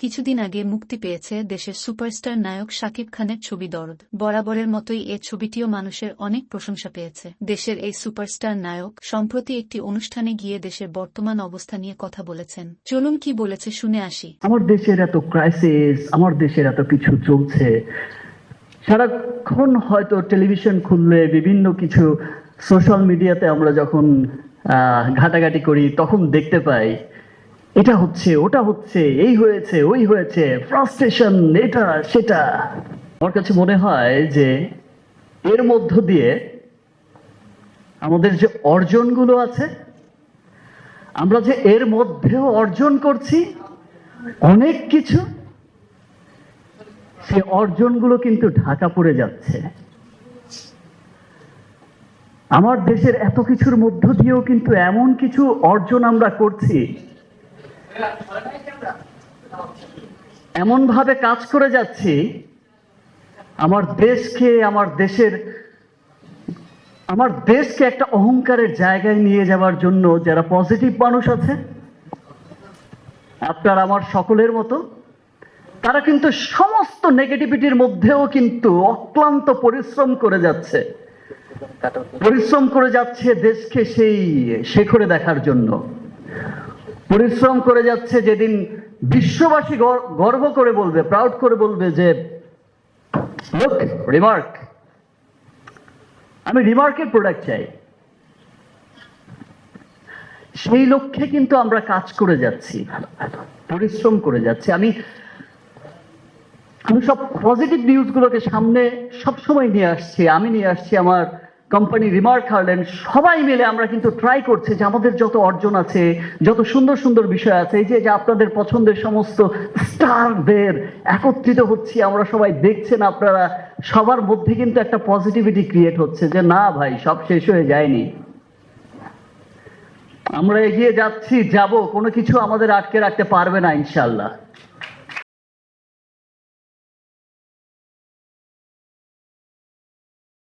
কিছুদিন আগে মুক্তি পেয়েছে দেশের সুপারস্টার নায়ক শাকিব খানের ছবি দরদ। বরাবরের মতোই এ ছবিটিও মানুষের অনেক প্রশংসা পেয়েছে। দেশের এই সুপারস্টার নায়ক সম্প্রতি একটি অনুষ্ঠানে গিয়ে দেশের বর্তমান অবস্থা নিয়ে কথা বলেছেন। চলুন কি বলেছে শুনে আসি। আমার দেশের এত ক্রাইসিস আমার দেশের এত কিছু চলছে। সারাক্ষণ হয়তো টেলিভিশন খুললে, বিভিন্ন কিছু সোশ্যাল মিডিয়াতে আমরা যখন ঘাটাঘাটি করি, তখন দেখতে পাই এটা হচ্ছে, ওটা হচ্ছে, এই হয়েছে, ওই হয়েছে ফ্রাস্ট্রেশন এটা, সেটা। আমার কাছে মনে হয় যে এর মধ্য দিয়ে আমাদের যে অর্জনগুলো আছে, আমরা যে এর মধ্যেও অর্জন করছি, অনেক কিছু সে অর্জনগুলো কিন্তু ঢাকা পড়ে যাচ্ছে। আমার দেশের এত কিছুর মধ্য দিয়েও কিন্তু এমন কিছু অর্জন আমরা করছি এমন ভাবে কাজ করে যাচ্ছি, আমার দেশকে, আমার দেশের, আমার দেশকে একটা অহংকারের জায়গায় নিয়ে যাওয়ার জন্য যারা পজিটিভ মানুষ আছে, আপনার আমার সকলের মতো, তারা কিন্তু সমস্ত নেগেটিভিটির মধ্যেও কিন্তু অক্লান্ত পরিশ্রম করে যাচ্ছে। পরিশ্রম করে যাচ্ছে দেশকে সেই শেখরে দেখার জন্য। পরিশ্রম করে যাচ্ছে, যেদিন বিশ্ববাসী গর্ব করে বলবে প্রাউড করে বলবে যে রিমার্ক আমি রিমার্কের প্রোডাক্ট চাই। সেই লক্ষ্যে কিন্তু আমরা কাজ করে যাচ্ছি, পরিশ্রম করে যাচ্ছি। আমি আমি সব পজিটিভ নিউজগুলোকে সামনে সব সময় নিয়ে আসছি, আমি নিয়ে আসছি আমার কোম্পানি রিমার্ক হার্লেন। সবাই মিলে আমরা কিন্তু ট্রাই করছি যে আমাদের যত অর্জন আছে, যত সুন্দর সুন্দর বিষয় আছে, এই যে আপনাদের পছন্দের সমস্ত স্টারদের একত্রিত হচ্ছি, আমরা সবাই দেখছেন আপনারা, সবার মধ্যে কিন্তু একটা পজিটিভিটি ক্রিয়েট হচ্ছে যে না ভাই, সব শেষ হয়ে যায়নি। আমরা এগিয়ে যাচ্ছি, যাব, কোনো কিছু আমাদের আটকে রাখতে পারবে না ইনশাল্লাহ